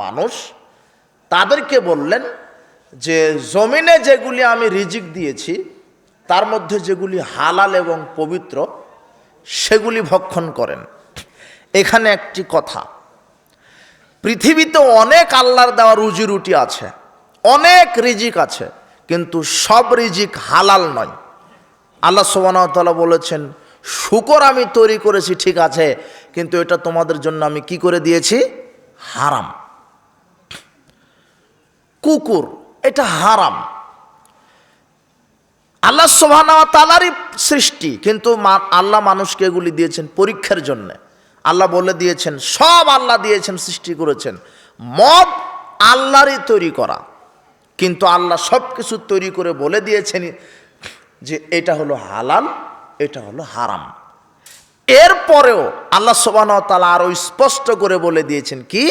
মানুষ, তাদেরকে বললেন যে জমিনে যেগুলি আমি রিজিক দিয়েছি, তার মধ্যে যেগুলি হালাল এবং পবিত্র, সেগুলি ভক্ষণ করেন। এখানে একটি কথা, পৃথিবীতে অনেক আল্লাহর দেওয়া রুজি রুটি আছে, অনেক রিজিক আছে, কিন্তু সব রিজিক হালাল নয়। আল্লাহ সোবানতালা বলেছেন, শুকর আমি তৈরি করেছি, ঠিক আছে, কিন্তু এটা তোমাদের জন্য আমি কি করে দিয়েছি? হারাম। কুকুর, এটা হারাম। আল্লাহ সোভানা তালারই সৃষ্টি, কিন্তু আল্লাহ মানুষকে এগুলি দিয়েছেন পরীক্ষার জন্য। আল্লাহ বলে দিয়েছেন, সব আল্লাহ দিয়েছেন, সৃষ্টি করেছেন। মদ আল্লাহরই তৈরি করা। কিন্তু আল্লাহ সব কিছু তৈরি করে বলে দিয়েছেন যে এটা হলো হালাল, এটা হলো হারাম। এরপরেও আল্লাহ সোবান তালা আরও স্পষ্ট করে বলে দিয়েছেন কি?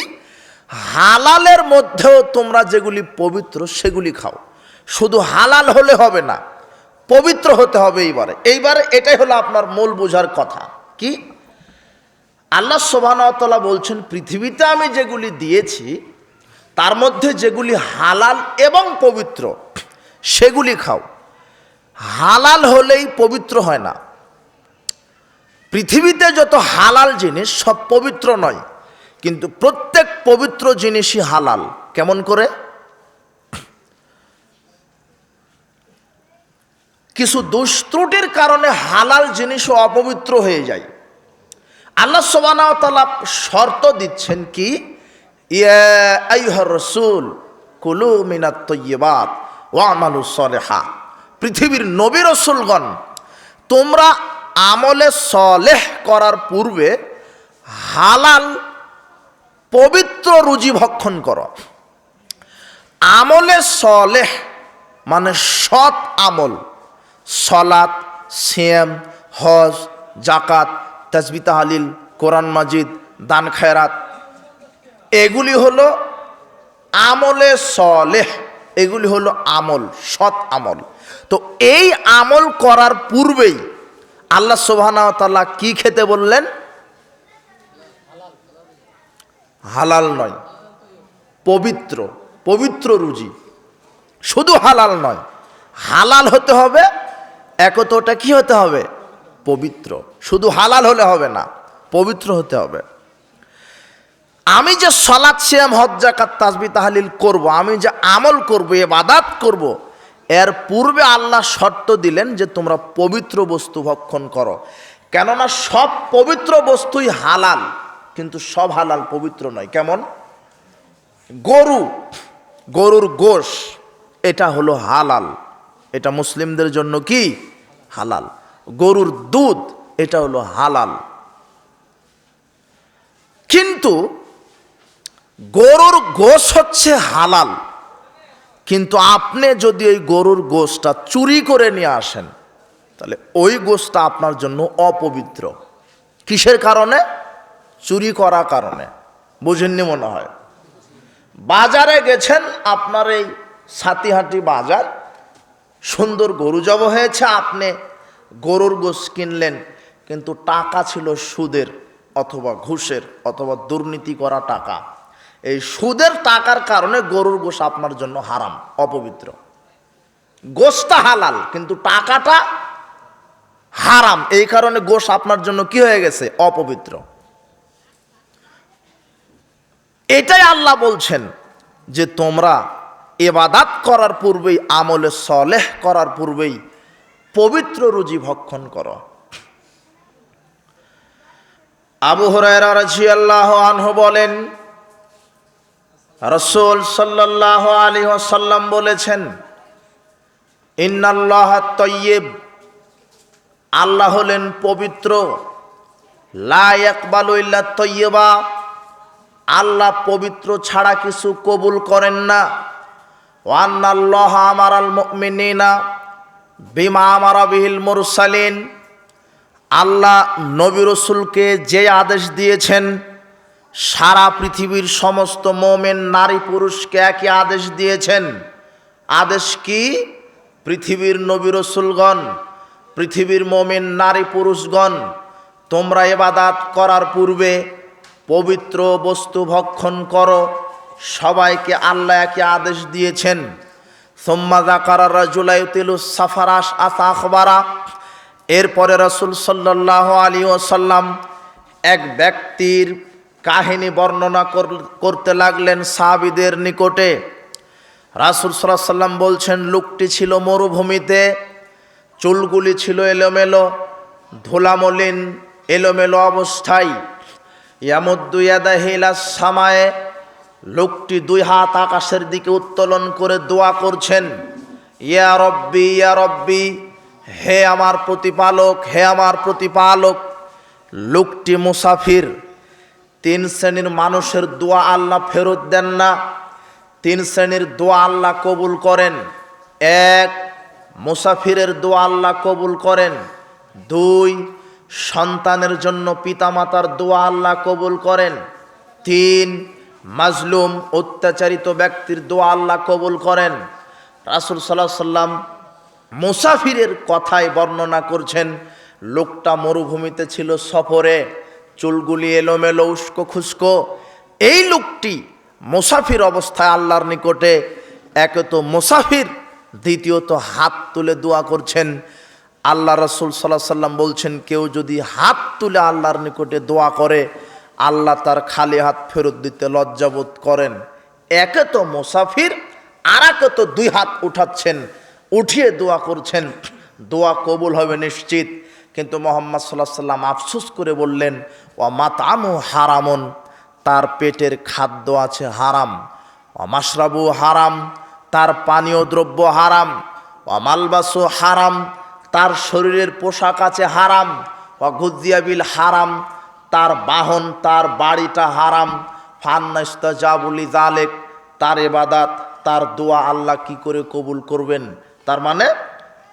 হালালের মধ্যেও তোমরা যেগুলি পবিত্র, সেগুলি খাও। শুধু হালাল হলে হবে না, পবিত্র হতে হবে এইবারে। এইবারে এটাই হলো আপনার মূল বোঝার কথা। কি? আল্লাহ সোবানতলা বলছেন, পৃথিবীতে আমি যেগুলি দিয়েছি, তার মধ্যে যেগুলি হালাল এবং পবিত্র, সেগুলি খাও। হালাল হলেই পবিত্র হয় না। পৃথিবীতে যত হালাল জিনিস, সব পবিত্র নয়। কিন্তু প্রত্যেক পবিত্র জিনিসই হালাল। কেমন করে? কিছু দুষ্ত্রুটির কারণে হালাল জিনিসও অপবিত্র হয়ে যায়। আল্লাহ সোবানাওতালা শর্ত দিচ্ছেন কি? রসুল, কুলু মিনাত তৈবাত ওয়ামালু পৃথিবীর নবী রসুলগণ, তোমরা আমলে সলেহ করার পূর্বে হালাল পবিত্র রুজি ভক্ষণ করো। আমলে সলেহ মানে সৎ আমল। সলাত সিয়াম, হজ জাকাত তাজবি, তাহালিল, কোরআন মাজিদ, দান, খায়রাত। এগুলি হলো আমলে সলেহ। এগুলি হলো আমল, সৎ আমল। তো এই আমল করার পূর্বেই আল্লাহ তাল্লাহ কি খেতে বললেন? হালাল নয়। পবিত্র পবিত্র রুজি। শুধু হালাল নয়, হালাল হতে হবে, একতটা কি হতে হবে? পবিত্র। শুধু হালাল হলে হবে না, পবিত্র হতে হবে। আমি যে সলাৎ সিয়াম, হজ জাকাত তাসবি, তাহালিল করব, আমি যে আমল করব এ বাদাত করব, এর পূর্বে আল্লাহ শর্ত দিলেন যে তোমরা পবিত্র বস্তু ভক্ষণ করো। কেননা সব পবিত্র বস্তুই হালাল। কিন্তু সব হালাল, পবিত্র নয়। কেমন? গরু, গরুর গোশ, এটা হলো হালাল। এটা মুসলিমদের জন্য কি? হালাল। গরুর দুধ, এটা হলো হালাল। কিন্তু গরুর গোশ হচ্ছে হালাল। কিন্তু আপনি যদি ওই গরুর গোশটা চুরি করে নিয়ে আসেন, তাহলে ওই গোশটা আপনার জন্য অপবিত্র। কিসের কারণে? চুরি করা কারণে। বুঝেননি মনে হয়? বাজারে গেছেন, আপনার এই সাতিহাটি বাজার। সুন্দর গরু জব হয়েছে, আপনি গরুর গোশ কিনলেন, কিন্তু টাকা ছিল সুদের অথবা ঘুষের অথবা দুর্নীতি করা টাকা। এই সুদের টাকার কারণে গরুর গোশ আপনার জন্য হারাম, অপবিত্র। গোশটা হালাল, কিন্তু টাকাটা হারাম। এই কারণে গোশ আপনার জন্য কি হয়ে গেছে? অপবিত্র। এটাই আল্লাহ বলছেন যে তোমরা এবাদাত করার পূর্বেই, আমলে সলেহ করার পূর্বেই পবিত্র রুজি ভক্ষণ করো। আবু হরাইরা আল্লাহ আনহ বলেন, রসুল সাল্লাহ আলী সাল্লাম বলেছেন, ইন্নাল্লাহ তৈয়েব আল্লাহ হলেন পবিত্র, লা ইল্লা তৈয়বা। আল্লাহ পবিত্র ছাড়া কিছু কবুল করেন না। ওয়ান্নাল্লাহ আমার আল মুমিনিনা বিমা আমারা বিহিল মুরসালিন। আল্লাহ নবী রসুলকে যে আদেশ দিয়েছেন, সারা পৃথিবীর সমস্ত মোমেন নারী পুরুষকে একই আদেশ দিয়েছেন। আদেশ কি? পৃথিবীর নবী রসুলগণ, পৃথিবীর মোমেন নারী পুরুষগণ, তোমরা এবাদাত করার পূর্বে পবিত্র বস্তু ভক্ষণ করো। সবাইকে আল্লাহ একে আদেশ দিয়েছেন। সোম্মা জাকারা রাজুলাইতিলু সাফারাস আসা আখবারা। এরপরে রসুল সাল্লাহ আলী ওসাল্লাম এক ব্যক্তির কাহিনী বর্ণনা কর- করতে লাগলেন সাহাবিদের নিকটে। রাসুল সাল্লাহ সাল্লাম বলছেন, লোকটি ছিল মরুভূমিতে, চুলগুলি ছিল এলোমেলো, ধুলামলিন এলোমেলো অবস্থায়। সামায়ে লোকটি দুই হাত আকাশের দিকে উত্তোলন করে দোয়া করছেন, ইয়া রব্বি ইয়া রব্বি, হে আমার প্রতিপালক, হে আমার প্রতিপালক, লোকটি মুসাফির, তিন শ্রেণির মানুষের দোয়া আল্লাহ ফেরত দেন না, তিন শ্রেণির দোয়া আল্লাহ কবুল করেন, এক, মুসাফিরের দোয়া আল্লাহ কবুল করেন, দুই সন্তানের জন্য পিতামাতার দোয়া আল্লাহ কবুল করেন। তিন, মাজলুম, অত্যাচারিত ব্যক্তির দোয়া আল্লাহ কবুল করেন। রাসুল সাল্লাহ সাল্লাম মুসাফিরের কথায় বর্ণনা করছেন, লোকটা মরুভূমিতে ছিল সফরে, চুলগুলি এলোমেলো, উস্কো খুস্কো। এই লোকটি মুসাফির অবস্থায় আল্লাহর নিকটে একে তো মুসাফির, দ্বিতীয়ত হাত তুলে দোয়া করছেন। আল্লাহ রসুল সাল্লাহ সাল্লাম বলছেন, কেউ যদি হাত তুলে আল্লাহর নিকটে দোয়া করে, আল্লাহ তার খালি হাত ফেরত দিতে লজ্জাবোধ করেন। একে তো মুসাফির আর একে তো দুই হাত উঠাচ্ছেন, উঠিয়ে দোয়া করছেন। দোয়া কবুল হবে নিশ্চিত। কিন্তু মোহাম্মদ সাল্লাহ সাল্লাম আফসুস করে বললেন ও মাতামু হারামন। তার পেটের খাদ্য আছে হারাম। ও মাসরাবু হারাম। তার পানীয় দ্রব্য হারাম। অমালবাসু হারাম। তার শরীরের পোশাক আছে হারাম। ও গুজিয়াবিল হারাম। তার বাহন, তার বাড়িটা হারাম। ফান্নাস্তা জাবুলি জালেক তার এবাদাত তার দোয়া আল্লাহ কি করে কবুল করবেন? তার মানে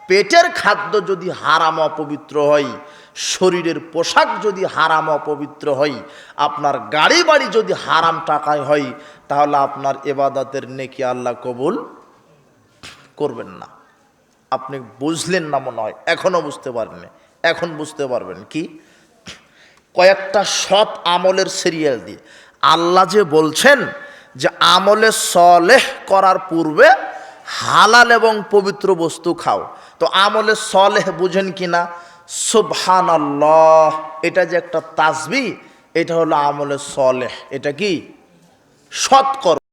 পেটের খাদ্য যদি হারাম অপবিত্র হয়, শরীরের পোশাক যদি হারাম অপবিত্র হয়, আপনার গাড়ি বাড়ি যদি হারাম টাকায় হয়, তাহলে আপনার এবাদাতের নেকি আল্লাহ কবুল করবেন না। আপনি বুঝলেন না মনে হয় এখনও বুঝতে পারেন এখন বুঝতে পারবেন কি? কয়েকটা সৎ আমলের সিরিয়াল দিয়ে। আল্লাহ যে বলছেন যে আমলে সলেহ করার পূর্বে হালাল এবং পবিত্র বস্তু খাও। তো আমলে সলেহ বুঝেন কি না? সুবহান আল্লাহ এটা যে একটা তাসবি এটা হলো আমলে সলেহ। এটা কি? সৎ কর্ম